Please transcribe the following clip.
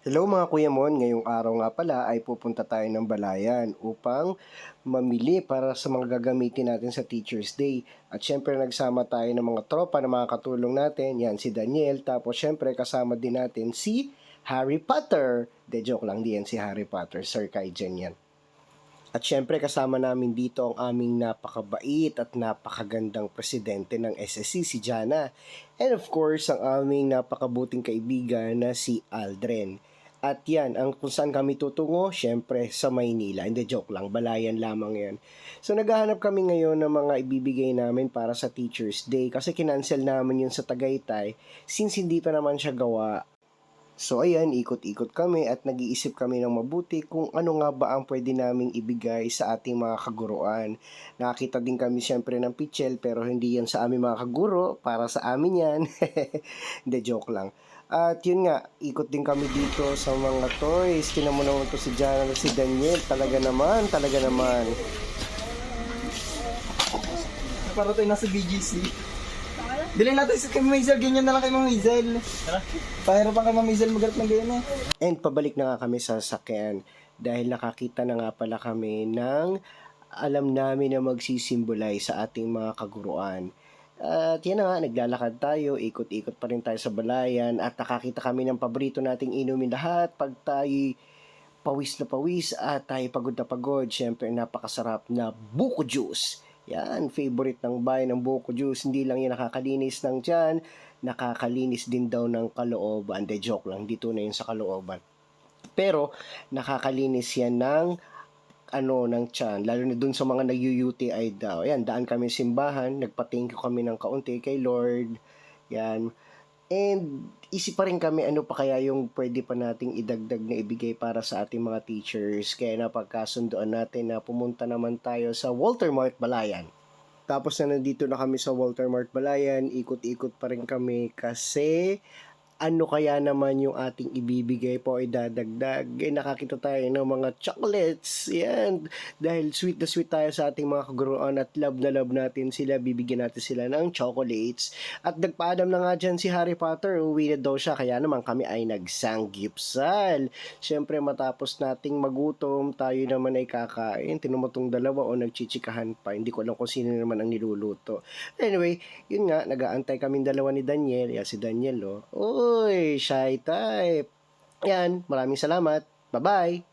Hello mga Kuya Mon, ngayong araw nga pala ay pupunta tayo ng Balayan upang mamili para sa mga gagamitin natin sa Teacher's Day. At syempre nagsama tayo ng mga tropa na mga katulong natin, yan si Daniel, tapos syempre kasama din natin si Harry Potter. De joke lang din yan si Harry Potter, Sir Kaijen yan. At syempre kasama namin dito ang aming napakabait at napakagandang presidente ng SSC, si Jana. And of course, ang aming napakabuting kaibigan na si Aldren. At yan, ang kung saan kami tutungo, syempre sa Maynila. Hindi, joke lang, balayan lamang yan. So naghahanap kami ngayon ng mga ibibigay namin para sa Teacher's Day kasi kinancel namin yun sa Tagaytay since hindi pa naman siya gawa So ayan, ikot-ikot kami at nag-iisip kami ng mabuti kung ano nga ba ang pwede naming ibigay sa ating mga kaguruan. Nakakita din kami siyempre ng pichel pero hindi yan sa aming mga kaguro, para sa amin yan. Hindi, joke lang. At yun nga, ikot din kami dito sa mga toys. Tinan naman to si Jana at si Daniel. Talaga naman, talaga naman. Para tayo nasa BGC. Bilhin natin si Kim Maisel, ganyan na lang kay Ma'am Maisel. Pahirapan kay Ma'am Maisel magarap ng ganyan eh. And pabalik na nga kami sa sasakyan dahil nakakita na nga pala kami ng alam namin na magsisimbolize sa ating mga kaguruan. At yan na nga, naglalakad tayo, ikot-ikot pa rin tayo sa balayan at nakakita kami ng paborito nating inumin lahat pag tayo pawis na pawis at tayo pagod na pagod. Siyempre, napakasarap na buko juice. Yan, favorite ng bayan ng buko juice. Hindi lang yan nakakalinis ng tiyan, nakakalinis din daw ng kalooban. De joke lang, dito na yun sa kalooban. Pero, nakakalinis yan ng ano ng tiyan, lalo na dun sa mga nag-UTI daw. Yan, daan kami simbahan, nagpa-thank you kami ng kaunti kay Lord. Yan. And isip pa rin kami ano pa kaya yung pwede pa nating idagdag na ibigay para sa ating mga teachers. Kaya napagkasundoan natin na pumunta naman tayo sa Walter Mart Balayan. Tapos na nandito na kami sa Walter Mart Balayan, ikot-ikot pa rin kami kasi ano kaya naman yung ating ibibigay po ay dadagdag. Eh, nakakita tayo ng mga chocolates. Yan. Dahil sweet na sweet tayo sa ating mga kaguruan at love na love natin sila. Bibigyan natin sila ng chocolates. At nagpaadam na nga dyan si Harry Potter. Uwi na daw siya. Kaya naman kami ay nagsanggipsal. Siyempre matapos nating magutom, tayo naman ay kakain. Tinumutong dalawa o nagchichikahan pa. Hindi ko alam kung sino naman ang niluluto. Anyway, yun nga, nagaantay kaming dalawa ni Daniel. Yan si Daniel, oh. Uy, shy type. Yan, maraming salamat. Bye-bye.